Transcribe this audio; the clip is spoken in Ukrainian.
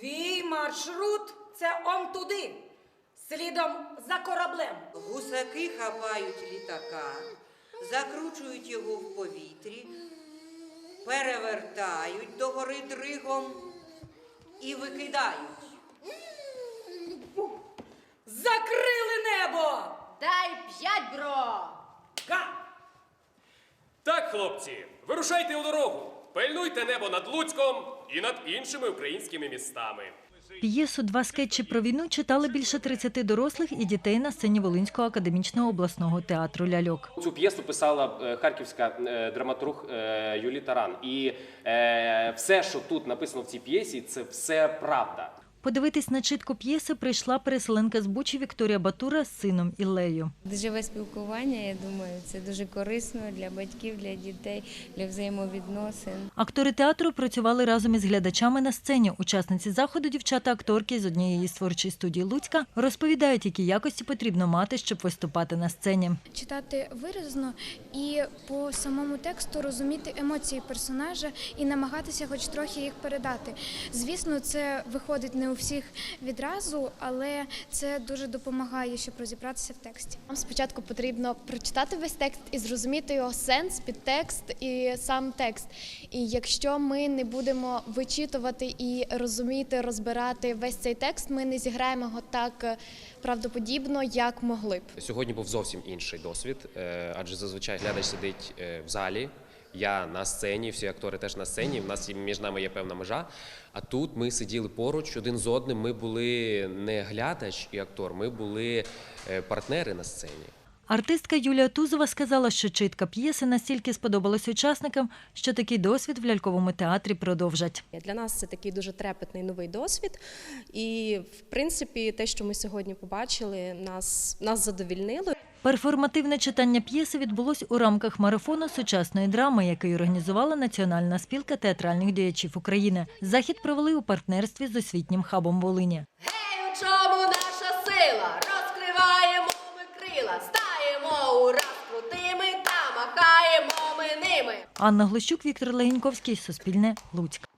Твій маршрут це он туди, слідом за кораблем. Гусаки хапають літака, закручують його в повітрі, перевертають догори дригом і викидають. Закрили небо! Дай п'ять, бро! Га! Так, хлопці, вирушайте у дорогу. Пильнуйте небо над Луцьком і над іншими українськими містами. П'єсу «Два скетчі про війну» читали більше 30 дорослих і дітей на сцені Волинського академічного обласного театру «Ляльок». Цю п'єсу писала е, харківська е, драматург е, Юлі Таран. І все, що тут написано в цій п'єсі, це все правда. Подивитись на читку п'єси прийшла переселенка з Бучі Вікторія Батура з сином Іллею. Живе спілкування, я думаю, це дуже корисно для батьків, для дітей, для взаємовідносин. Актори театру працювали разом із глядачами на сцені. Учасниці заходу, дівчата-акторки з однієї з творчої студії Луцька, розповідають, які якості потрібно мати, щоб виступати на сцені. читати виразно і по самому тексту розуміти емоції персонажа і намагатися хоч трохи їх передати. Звісно, це виходить не у всіх відразу, але це дуже допомагає, щоб розібратися в тексті. Нам спочатку потрібно прочитати весь текст і зрозуміти його сенс, підтекст і сам текст. І якщо ми не будемо вичитувати і розуміти, розбирати весь цей текст, ми не зіграємо його так е, правдоподібно, як могли б. Сьогодні був зовсім інший досвід, е, адже зазвичай глядач сидить е, в залі. Я на сцені, всі актори теж на сцені. В нас між нами є певна межа. А тут ми сиділи поруч один з одним. Ми були не глядач і актор, ми були е, партнери на сцені. Артистка Юлія Тузова сказала, що читка п'єси настільки сподобалась учасникам, що такий досвід в ляльковому театрі продовжать. Для нас це такий дуже трепетний новий досвід. І, в принципі, те, що ми сьогодні побачили, нас, нас задовільнило. Перформативне читання п'єси відбулось у рамках марафону сучасної драми, який організувала Національна спілка театральних діячів України. Захід провели у партнерстві з освітнім хабом Волині. Гей, у чому наша сила? Розкриваємо ми крила, стаємо у раз крутими та махаємо ми ними. Анна Глущук, Віктор Легіньковський, Суспільне, Луцьк.